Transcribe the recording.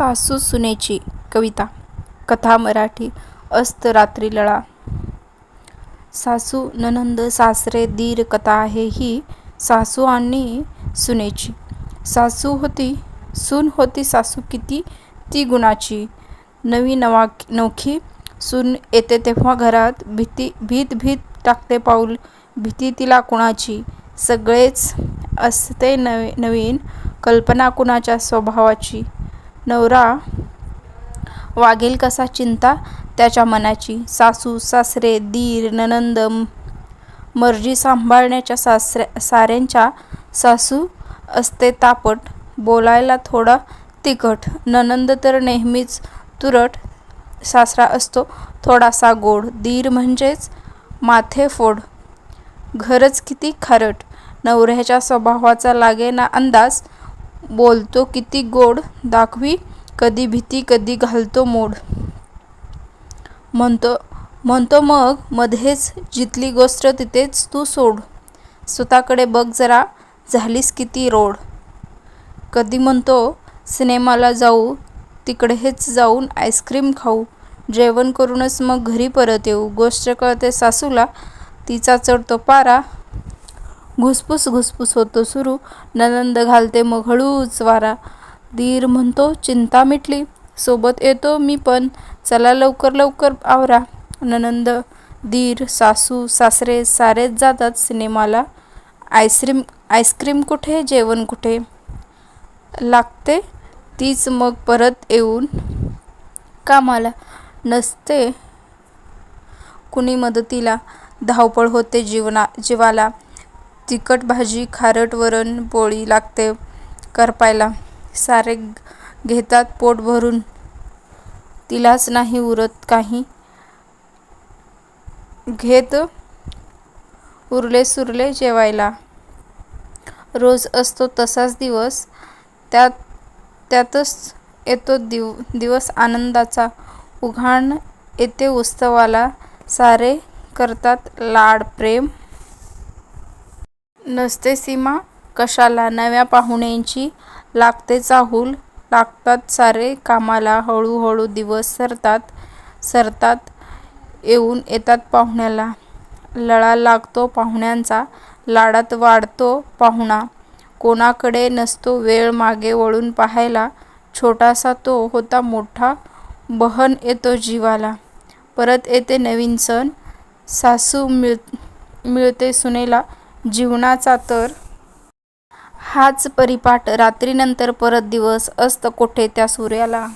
सासू सुनेची कविता कथा मराठी अस्त रात्री लळा. सासू ननंद सासरे दीर कथा आहे ही सासू आणि सुनेची. सासू होती सून होती सासू किती ती गुणाची. नवी नवा नोखी सून येते तेव्हा घरात भीती भीत भीत टाकते पाऊल भीती तिला कुणाची. सगळेच असते नवे नवीन कल्पना कुणाच्या स्वभावाची. नवरा वागेल कसा चिंता त्याच्या मनाची? सासू सासरे दीर ननंद मर्जी सांभाळण्याच्या सासऱ्या साऱ्यांच्या सासू असते तापट. बोलायला थोडा तिखट. ननंद तर नेहमीच तुरट सासरा असतो थोडासा गोड. दीर म्हणजेच माथेफोड घरच किती खारट. नवऱ्याच्या स्वभावाचा लागे ना अंदाज बोलतो किती गोड दाखवी. कधी भीती कधी घालतो मोड. म्हणतो म्हणतो मग मध्येच जिथली गोष्ट तिथेच तू सोड. स्वतःकडे बघ जरा झालीस किती रोड. कधी म्हणतो सिनेमाला जाऊ तिकडेच जाऊन आईस्क्रीम खाऊ. जेवण करूनच मग घरी परत येऊ. गोष्ट कळते सासूला तिचा चढतो पारा. घुसपूस घुसपूस होतो सुरू. ननंद घालते मग हळूच वारा. दीर म्हणतो चिंता मिटली. सोबत येतो मी पण. चला लवकर लवकर आवरा. ननंद दीर सासू सासरे सारेच जातात सिनेमाला. आईस्क्रीम आईस्क्रीम कुठे? जेवण कुठे? लागते. तीच मग परत येऊन कामाला. नसते कुणी मदतीला. धावपळ होते जीवना जीवाला. तिखट भाजी खारट वरण पोळी लागते करपायला. सारे घेतात पोट भरून. तिलाच नाही उरत काही. घेत उरले सुरले जेवायला. रोज असतो तसाच दिवस. त्यात त्यातच येतो दिव दिवस आनंदाचा. उघाण येते उत्सवाला. सारे करतात लाड प्रेम नसते सीमा. कशाला? नव्या पाहुण्यांची लागते चाहूल. लागतात सारे कामाला. हळूहळू दिवस सरतात सरतात येऊन येतात पाहुण्याला. लळा लागतो पाहुण्यांचा. लाडात वाढतो पाहुणा. कोणाकडे नसतो वेळ मागे वळून पाहायला. छोटासा तो होता मोठा. बहन येतो जीवाला. परत येते नवीन सण. सासू मिळ मिळते सुनेला. जीवनाचा तर हाच परिपाठ रात्रीनंतर परत दिवस असत कोठे त्या सूर्याला.